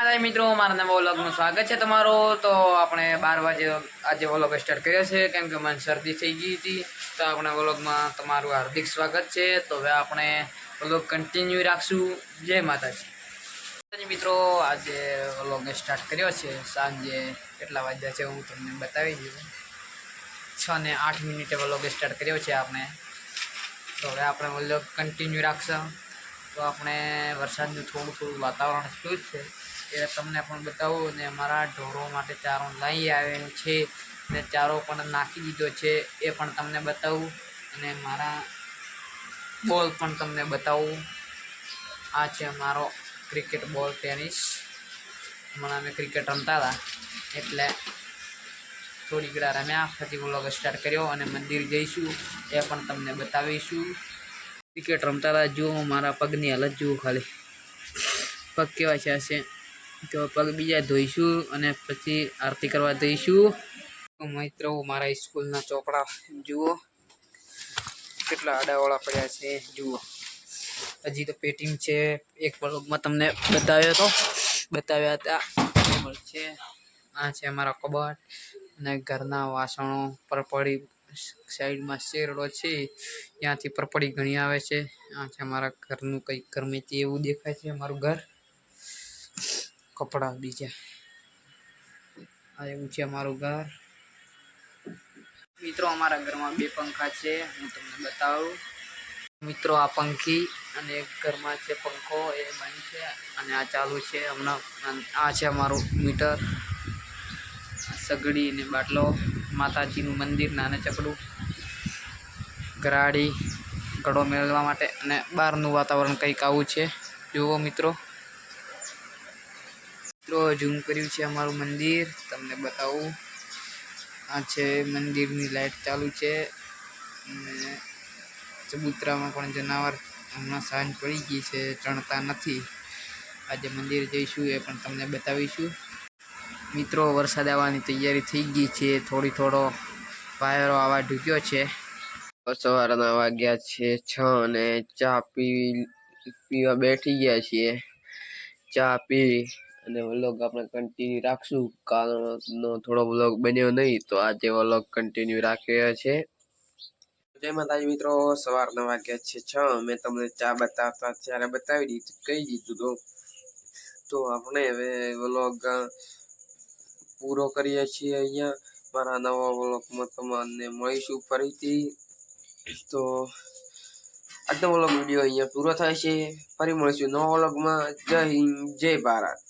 મારા મિત્રો, મારા નવા વ્લોગનું સ્વાગત છે તમારું. તો આપણે બાર વાગે આજે વ્લોગ સ્ટાર્ટ કર્યો છે. કેમ કે મને શરદી થઈ ગઈ હતી. તો આપણે વ્લોગમાં તમારું હાર્દિક સ્વાગત છે. તો હવે આપણે વ્લોગ કન્ટિન્યુ રાખશું. જય માતાજી. મિત્રો, આજે વ્લોગ સ્ટાર્ટ કર્યો છે. સાંજે કેટલા વાગ્યા છે હું તમને બતાવી દઉં. છ ને આઠ મિનિટે વ્લોગ સ્ટાર્ટ કર્યો છે આપણે. તો હવે આપણે વ્લોગ કન્ટિન્યુ રાખશું. તો આપણે વરસાદનું થોડું થોડું વાતાવરણ શું છે એ તમને પણ બતાવું અને અમારા ઢોરો માટે ચારો લઈ આવ્યો છે અને ચારો પણ નાખી દીધો છે એ પણ તમને બતાવું અને મારા બોલ પણ તમને બતાવું. આ છે અમારો ક્રિકેટ બોલ ટેનિસ. હમણાં અમે ક્રિકેટ રમતા હતા એટલે થોડી ઘણા રમ્યા પછી વ્લોગ સ્ટાર્ટ કર્યો અને મંદિર જઈશું એ પણ તમને બતાવીશું. ક્રિકેટ રમતા હતા. જુઓ મારા પગની હાલત જુઓ ખાલી. પગ કેવા છે હશે તો પગ બીજા ધોઈશું અને પછી આરતી કરવા જઈશું. તો મિત્રો, મારા સ્કૂલના ચોપડા જુઓ. કેટલા આડાવાળા પડ્યા છે, જુઓ. હજી તો પેટીમ છે. એક બ્લોગમાં તમને બતાવ્યો તો બતાવ્યા હતા. છે. આ છે અમારા કબાટ અને ઘરના વાસણો પરપડી સાઈડમાં શેરડો છે, ત્યાંથી પરપડી ઘણી આવે છે. આ છે અમારા ઘરનું કંઈક ગરમેથી એવું દેખાય છે અમારું ઘર. કપડાં બીજા. આ એવું છે અમારું ઘર. મિત્રો, અમારા ઘરમાં બે પંખા છે, હું તમને બતાવું. મિત્રો, આ પંખી અને એક ઘરમાં છે પંખો, એ બંધ છે અને આ ચાલુ છે હમણાં. આ છે અમારું મીટર. સગડી અને બાટલો. માતાજીનું મંદિર નાના ચકડું ગરાડી ઘડો મેળવવા માટે અને બહારનું વાતાવરણ કંઈક આવું છે. જુઓ મિત્રો. મિત્રો ઝૂમ કર્યું છે અમારું મંદિર, તમને બતાવું. આ છે મંદિરની લાઈટ ચાલુ છે અને ચબૂતરામાં પણ જનાવર હમણાં સાંજ પડી ગઈ છે, ચણતા નથી. આજે મંદિર જઈશું એ પણ તમને બતાવીશું. મિત્રો, વરસાદ આવવાની તૈયારી થઈ ગઈ છે. થોડી થોડો પાયરો આવા ઢૂક્યો છે. સવારના વાગ્યા છે, છ અને ચા પી, પીવા બેઠી ગયા છીએ. ચા પી અને વ્લોગ આપણે કન્ટિન્યુ રાખશું. કાલનો થોડો વ્લોગ બન્યો નહીં, તો આજે વ્લોગ કન્ટિન્યુ રાખ્યો છે. જય માતાજી મિત્રો, સવારના વાગ્યા છે, છ. મેં તમને ચા બતાવતા ત્યારે બતાવી દીધું, કહી દીધું તો તો આપણે હવે વ્લોગ પૂરો કરીએ છીએ અહીંયા. મારા નવા વ્લોગમાં તમને મળીશું ફરીથી. તો આજનો વ્લોગ વીડિયો અહીંયા પૂરો થાય છે. ફરી મળીશું નવા વ્લોગમાં. જય હિન્દ, જય ભારત.